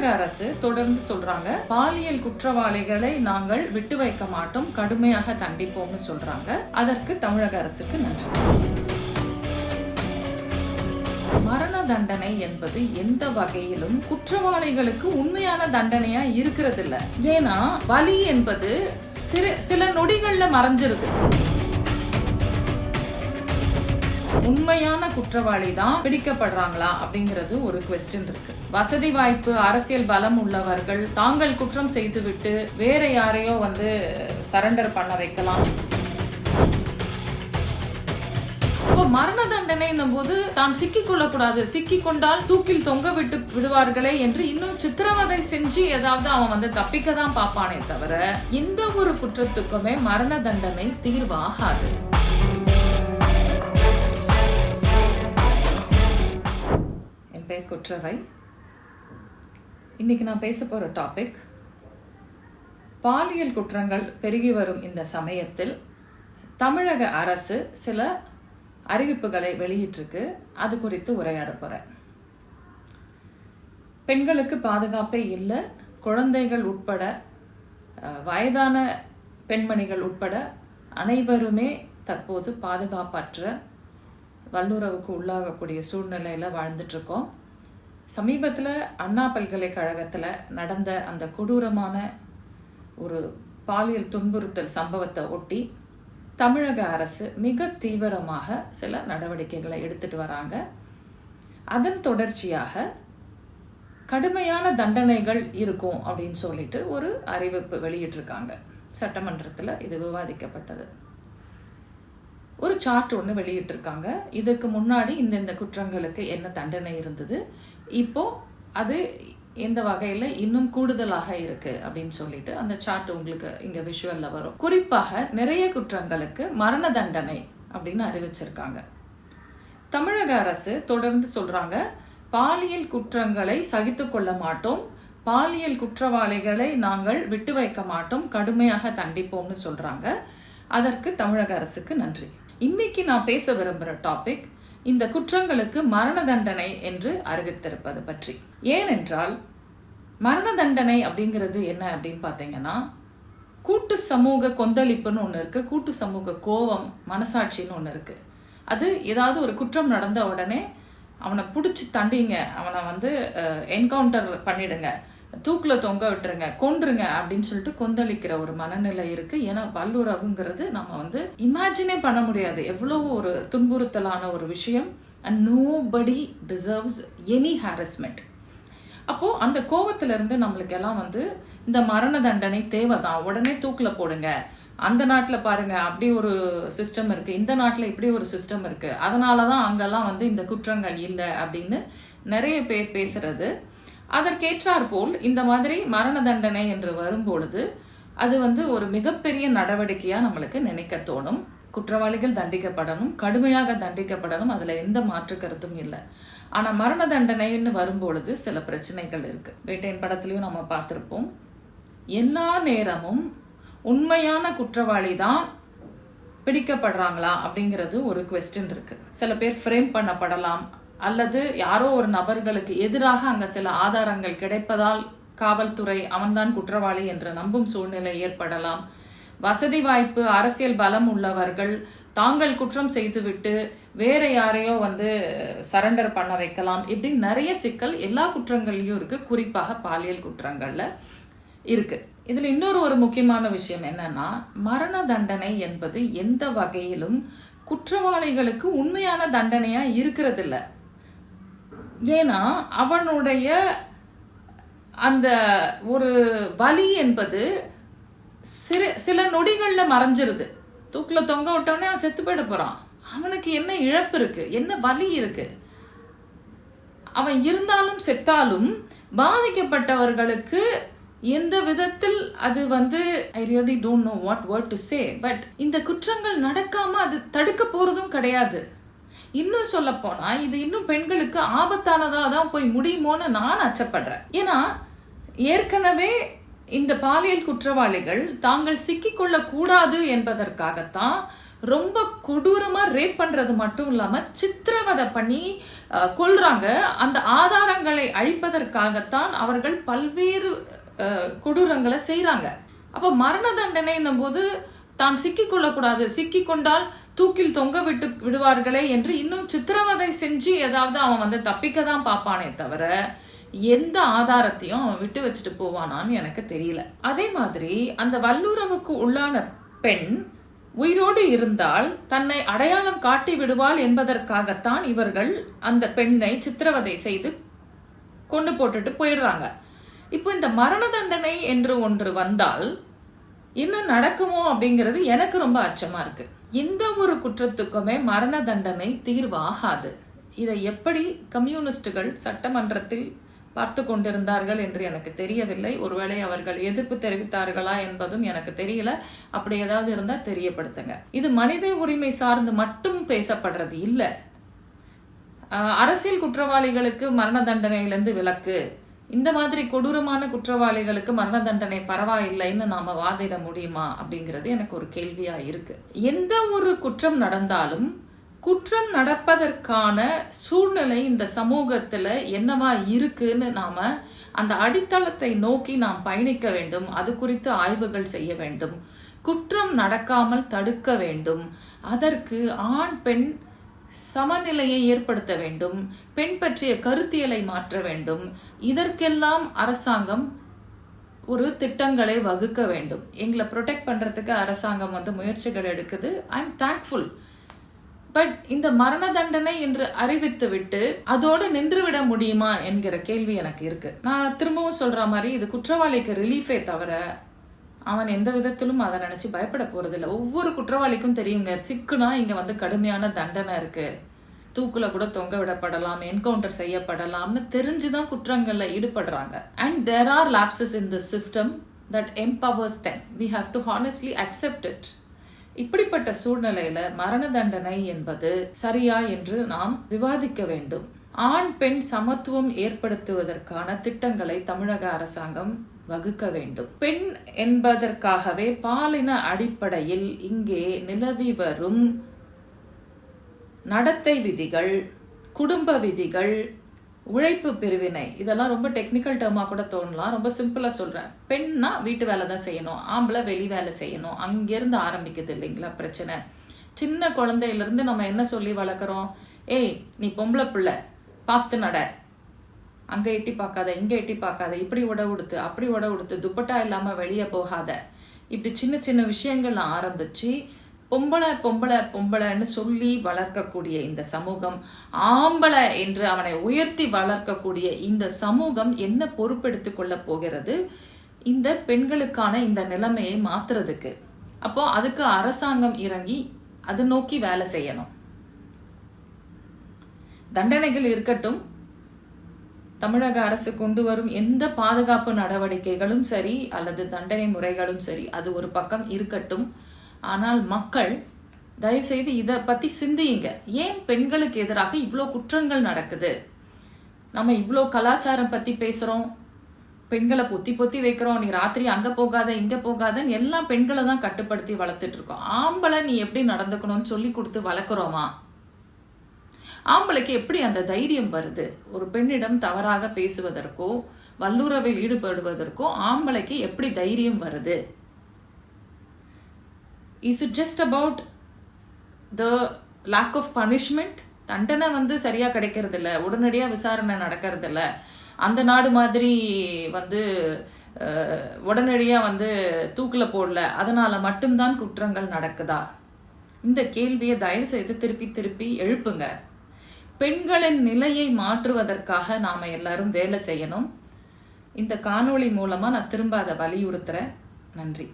தமிழக அரசு தொடர்ந்து சொல்றாங்க பாலியல் குற்றவாளிகளை நாங்கள் விட்டு வைக்க மாட்டோம் கடுமையாக தண்டிப்போம்னு சொல்றாங்க. அதற்கு தமிழக அரசுக்கு நன்றி. மரண தண்டனை என்பது எந்த வகையிலும் குற்றவாளிகளுக்கு உண்மையான தண்டனையா இருக்கிறது இல்ல ஏன்னா வலி என்பது சிறு சில நொடிகள்ல மறைஞ்சிருது. உண்மையான குற்றவாளி தான் பிடிக்கப்படுறாங்களா அப்படிங்கிறது ஒரு கொஸ்டின் இருக்கு. வசதி வாய்ப்பு அரசியல் பலம் உள்ளவர்கள் தாங்கள் குற்றம் செய்துவிட்டு வேற யாரையோ வந்து சரண்டர் பண்ண வைக்கலாம். அப்போ மரண தண்டனைன்னும் போது தான் சிக்கிக் கொள்ளக்கூடாது. சிக்கி கொண்டால் தூக்கில் தொங்க விட்டு விடுவார்களே என்று இன்னும் சித்திரவதை செஞ்சு ஏதாவது அவன் வந்து தப்பிக்க தான் பார்ப்பானே தவிர எந்த ஒரு குற்றத்துக்குமே மரண தண்டனை தீர்வாகாது. என் பேர் குற்றவை. இன்னைக்கு நான் பேச போகிற டாபிக் பாலியல் குற்றங்கள் பெருகி வரும் இந்த சமயத்தில் தமிழக அரசு சில அறிவிப்புகளை வெளியிட்டிருக்கு. அது குறித்து உரையாட போகிறேன் பெண்களுக்கு பாதுகாப்பே இல்லை. குழந்தைகள் உட்பட வயதான பெண்மணிகள் உட்பட அனைவருமே தற்போது பாதுகாப்பற்ற வல்லுறவுக்கு உள்ளாகக்கூடிய சூழ்நிலையில் வாழ்ந்துட்டுருக்கோம் இருக்கோம். சமீபத்தில் அண்ணா பல்கலைக்கழகத்தில் நடந்த அந்த கொடூரமான ஒரு பாலியல் துன்புறுத்தல் சம்பவத்தை ஒட்டி தமிழக அரசு மிக தீவிரமாக சில நடவடிக்கைகளை எடுத்துட்டு வராங்க. அதன் தொடர்ச்சியாக கடுமையான தண்டனைகள் இருக்கும் அப்படின்னு சொல்லிட்டு ஒரு அறிவிப்பு வெளியிட்டிருக்காங்க. சட்டமன்றத்தில் இது விவாதிக்கப்பட்டது. ஒரு சார்ட் ஒன்று வெளியிட்டிருக்காங்க. இதுக்கு முன்னாடி இந்த இந்த குற்றங்களுக்கு என்ன தண்டனை இருந்தது? இப்போ அது எந்த வகையில் இன்னும் கூடுதலாக இருக்கு அப்படின்னு சொல்லிட்டு அந்த சார்ட் உங்களுக்கு இங்க விஷுவல்ல வரும். குறிப்பாக நிறைய குற்றங்களுக்கு மரண தண்டனை அப்படின்னு அறிவிச்சிருக்காங்க. தமிழக அரசு தொடர்ந்து சொல்றாங்க பாலியல் குற்றங்களை சகித்து கொள்ள மாட்டோம் பாலியல் குற்றவாளிகளை நாங்கள் விட்டு வைக்க மாட்டோம் கடுமையாக தண்டிப்போம்னு சொல்றாங்க. அதற்கு தமிழக அரசுக்கு நன்றி. இன்னைக்கு நான் பேச விரும்புகிற டாபிக் இந்த குற்றங்களுக்கு மரண தண்டனை என்று அறிவித்திருப்பது பற்றி. ஏனென்றால் மரண தண்டனை அப்படிங்கிறது என்ன அப்படின்னு பார்த்தீங்கன்னா கூட்டு சமூக கொந்தளிப்புன்னு ஒன்று இருக்குது கூட்டு சமூக கோபம் மனசாட்சின்னு ஒன்று இருக்குது அது ஏதாவது ஒரு குற்றம் நடந்த உடனே அவனை பிடிச்சி தண்டிங்க அவனை வந்து என்கவுண்டர் பண்ணிடுங்க. தூக்கில் தொங்க விட்டுருங்க கொன்றுங்க அப்படின்னு சொல்லிட்டு கொந்தளிக்கிற ஒரு மனநிலை இருக்கு. ஏன்னா வல்லுறவுங்கிறது நம்ம வந்து இமேஜினே பண்ண முடியாது. எவ்வளோ ஒரு துன்புறுத்தலான ஒரு விஷயம். And nobody deserves any harassment அப்போ அந்த கோபத்திலிருந்து நம்மளுக்கு எல்லாம் வந்து இந்த மரண தண்டனை தேவைதான். உடனே தூக்கில் போடுங்க. அந்த நாட்டில் பாருங்க அப்படி ஒரு சிஸ்டம் இருக்கு. இந்த நாட்டில் இப்படி ஒரு சிஸ்டம் இருக்கு. அதனாலதான் அங்கெல்லாம் வந்து இந்த குற்றங்கள் இல்லை அப்படின்னு நிறைய பேர் பேசுறது. அதற்கேற்றாற் போல் இந்த மாதிரி மரண தண்டனை என்று வரும்பொழுது அது வந்து ஒரு மிகப்பெரிய நடவடிக்கையா நம்மளுக்கு நினைக்க தோணும். குற்றவாளிகள் தண்டிக்கப்படணும் கடுமையாக தண்டிக்கப்படணும் அதுல எந்த மாற்று கருத்தும் இல்லை. ஆனா மரண தண்டனைன்னு வரும்பொழுது சில பிரச்சனைகள் இருக்கு. வேட்டையின் படத்துலையும் நம்ம பார்த்திருப்போம். எல்லா நேரமும் உண்மையான குற்றவாளி தான் பிடிக்கப்படுறாங்களா அப்படிங்கிறது ஒரு கொஸ்டின் இருக்கு. சில பேர் ஃப்ரேம் பண்ணப்படலாம் அல்லது யாரோ ஒரு நபர்களுக்கு எதிராக அங்க சில ஆதாரங்கள் கிடைப்பதால் காவல்துறை அவன்தான் குற்றவாளி என்று நம்பும் சூழ்நிலை ஏற்படலாம். வசதி வாய்ப்பு அரசியல் பலம் உள்ளவர்கள் தாங்கள் குற்றம் செய்துவிட்டு வேற யாரையோ வந்து சரண்டர் பண்ண வைக்கலாம். இப்படி நிறைய சிக்கல் எல்லா குற்றங்கள்லையும் இருக்கு. குறிப்பாக பாலியல் குற்றங்கள்ல இருக்கு. இதுல இன்னொரு ஒரு முக்கியமான விஷயம் என்னன்னா மரண தண்டனை என்பது எந்த வகையிலும் குற்றவாளிகளுக்கு உண்மையான தண்டனையா இருக்கிறதில்ல. ஏன்னா அவனுடைய அந்த ஒரு வலி என்பது சிறு சில நொடிகளில் மறைஞ்சிருது. தூக்கில் தொங்க விட்டோடனே அவன் செத்து போயிட போகிறான் அவனுக்கு என்ன இழப்பு இருக்கு? என்ன வலி இருக்கு? அவன் இருந்தாலும் செத்தாலும் பாதிக்கப்பட்டவர்களுக்கு எந்த விதத்தில் அது வந்து I really don't know what word to say but இந்த குற்றங்கள் நடக்காம அது தடுக்க போறதும் கிடையாது. இன்னும் சொல்ல போனா இது இன்னும் பெண்களுக்கு ஆபத்தானதா தான் போய் முடியுமோன்னு நான் அச்சப்படுறேன். ஏன்னா ஏற்கனவே இந்த பாலியல் குற்றவாளிகள் தாங்கள் சிக்கிக்கொள்ள கூடாது என்பதற்காகத்தான் ரொம்ப கொடூரமா ரேப் பண்றது மட்டும் இல்லாம சித்திரவதை பண்ணி கொள்றாங்க கொல்றாங்க. அந்த ஆதாரங்களை அழிப்பதற்காகத்தான் அவர்கள் பல்வேறு அஹ், கொடூரங்களை செய்றாங்க. அப்ப மரண தண்டனைன்னும் போது தான் சிக்கிக் கொள்ளக்கூடாது கொண்டால் தூக்கில் தொங்க விட்டு விடுவார்களே என்று இன்னும் சித்திரவதை செஞ்சு ஏதாவது அவன் வந்து தப்பிக்க தான் பார்ப்பானே தவிர எந்த ஆதாரத்தையும் அவன் விட்டு வச்சுட்டு போவானான்னு எனக்கு தெரியல. அதே மாதிரி அந்த வல்லுறவுக்கு உள்ளான பெண் உயிரோடு இருந்தால் தன்னை அடையாளம் காட்டி விடுவாள் என்பதற்காகத்தான் இவர்கள் அந்த பெண்ணை சித்திரவதை செய்து கொண்டு போட்டுட்டு போயிடுறாங்க. இப்போ இந்த மரண தண்டனை என்று ஒன்று வந்தால் என்ன நடக்குமோ அப்படிங்கிறது எனக்கு ரொம்ப அச்சமா இருக்கு. எந்த ஒரு குற்றத்துக்குமே மரண தண்டனை தீர்வாகாது. இதை எப்படி கம்யூனிஸ்டுகள் சட்டமன்றத்தில் பார்த்து கொண்டிருந்தார்கள் என்று எனக்கு தெரியவில்லை. ஒருவேளை அவர்கள் எதிர்ப்பு தெரிவித்தார்களா என்பதும் எனக்கு தெரியல. அப்படி ஏதாவது இருந்தால் தெரியப்படுத்துங்க. இது மனித உரிமை சார்ந்து மட்டும் பேசப்படுறது இல்லை. அரசியல் குற்றவாளிகளுக்கு மரண தண்டனையிலிருந்து விலக்கு. இந்த மாதிரி கொடூரமான குற்றவாளிகளுக்கு மரண தண்டனை பரவாயில்லைன்னு நாம வாதிட முடியுமா அப்படிங்கிறது எனக்கு ஒரு கேள்வியா இருக்கு. எந்த ஒரு குற்றம் நடந்தாலும் குற்றம் நடப்பதற்கான சூழ்நிலை இந்த சமூகத்துல என்னவா இருக்குன்னு நாம அந்த அடித்தளத்தை நோக்கி நாம் பயணிக்க வேண்டும். அது குறித்து ஆய்வுகள் செய்ய வேண்டும். குற்றம் நடக்காமல் தடுக்க வேண்டும். அதற்கு ஆண் பெண் சமநிலையை ஏற்படுத்த வேண்டும் பெண் பற்றிய கருத்தியலை மாற்ற வேண்டும். இதற்கெல்லாம் அரசாங்கம் ஒரு திட்டங்களை வகுக்க வேண்டும். எங்களை ப்ரொடெக்ட் பண்றதுக்கு அரசாங்கம் வந்து முயற்சிகள் எடுக்குது. ஐ எம் தேங்க்ஃபுல் பட் இந்த மரண தண்டனை என்று அறிவித்து விட்டு அதோடு நின்றுவிட முடியுமா என்கிற கேள்வி எனக்கு இருக்கு. நான் திரும்பவும் சொல்ற மாதிரி இது குற்றவாளிக்கு ரிலீஃபே தவிர அவன் எந்த விதத்திலும் அதை நினைச்சு பயப்பட போறதில்ல. ஒவ்வொரு குற்றவாளிக்கும் தெரியுங்க. சிக்குனா இங்க வந்து கடுமையான தண்டனை இருக்கு. தூக்குல கூட தொங்க விடப்படலாம் என்கவுண்டர் செய்யப்படலாம்னு தெரிஞ்சுதான் குற்றங்கள்ல ஈடுபடுறாங்க. And there are lapses in the system that empowers then we have to honestly accept it இப்படிப்பட்ட சூழ்நிலையில மரண தண்டனை என்பது சரியா என்று நாம் விவாதிக்க வேண்டும். ஆண் பெண் சமத்துவம் ஏற்படுத்துவதற்கான திட்டங்களை தமிழக அரசாங்கம் வகுக்க வேண்டும். பெண் என்பதற்காகவே பாலின அடிப்படையில் இங்கே நிலவி வரும் நடத்தை விதிகள் குடும்ப விதிகள் உழைப்பு பிரிவினை இதெல்லாம் ரொம்ப டெக்னிக்கல் டேர்மாக கூட தோணலாம். ரொம்ப சிம்பிளாக சொல்கிறேன் பெண்ணா வீட்டு வேலை தான் செய்யணும். ஆம்பளை வெளி வேலை செய்யணும். அங்கேருந்து ஆரம்பிக்குது இல்லைங்களா பிரச்சனை. சின்ன குழந்தையிலேருந்து நம்ம என்ன சொல்லி வளர்க்குறோம்? ஏய் நீ பொம்பளை பிள்ளை பார்த்து நட. அங்கே எட்டி பார்க்காத இங்கே எட்டி பார்க்காத இப்படி உட உடுத்து அப்படி உட உடுத்து துப்பட்டா இல்லாமல் வெளியே போகாத. இப்படி சின்ன சின்ன விஷயங்கள் ஆரம்பிச்சு பொம்பளை பொம்பளை பொம்பளைன்னு சொல்லி வளர்க்கக்கூடிய இந்த சமூகம் ஆம்பளை என்று அவனை உயர்த்தி வளர்க்கக்கூடிய இந்த சமூகம் என்ன பொறுப்பெடுத்து கொள்ள போகிறது? இந்த பெண்களுக்கான இந்த நிலைமையை மாத்துறதுக்கு. அப்போ அதுக்கு அரசாங்கம் இறங்கி அது நோக்கி வேலை செய்யணும். தண்டனைகள் இருக்கட்டும் தமிழக அரசு கொண்டு வரும் எந்த பாதுகாப்பு நடவடிக்கைகளும் சரி அல்லது தண்டனை முறைகளும் சரி அது ஒரு பக்கம் இருக்கட்டும். ஆனால் மக்கள் தயவு செய்து இதை பத்தி சிந்தியுங்க. ஏன் பெண்களுக்கு எதிராக இவ்வளோ குற்றங்கள் நடக்குது? நம்ம இவ்வளோ கலாச்சாரம் பத்தி பேசுறோம். பெண்களை பொத்தி பொத்தி வைக்கிறோம். நீ ராத்திரி அங்க போகாத இங்க போகாதன்னு எல்லாம் பெண்களை தான் கட்டுப்படுத்தி வளர்த்துட்டு இருக்கோம். ஆம்பளை நீ எப்படி நடந்துக்கணும்னு சொல்லி கொடுத்து வளர்க்குறோமா? ஆம்பளைக்கு எப்படி அந்த தைரியம் வருது? ஒரு பெண்ணிடம் தவறாக பேசுவதற்கோ வல்லுறவில் ஈடுபடுவதற்கோ ஆம்பளைக்கு எப்படி தைரியம் வருது? Is it just about the lack of punishment தண்டனை வந்து சரியாக கிடைக்கிறது இல்லை உடனடியாக விசாரணை நடக்கிறது இல்லை அந்த நாடு மாதிரி வந்து உடனடியாக வந்து தூக்கில் போடல அதனால் மட்டும்தான் குற்றங்கள் நடக்குதா? இந்த கேள்வியை தயவு செய்து திருப்பி திருப்பி எழுப்புங்க. பெண்களின் நிலையை மாற்றுவதற்காக நாம் எல்லாரும் வேலை செய்யணும். இந்த காணொளி மூலமாக நான் திரும்ப அதை வலியுறுத்துகிறேன் நன்றி.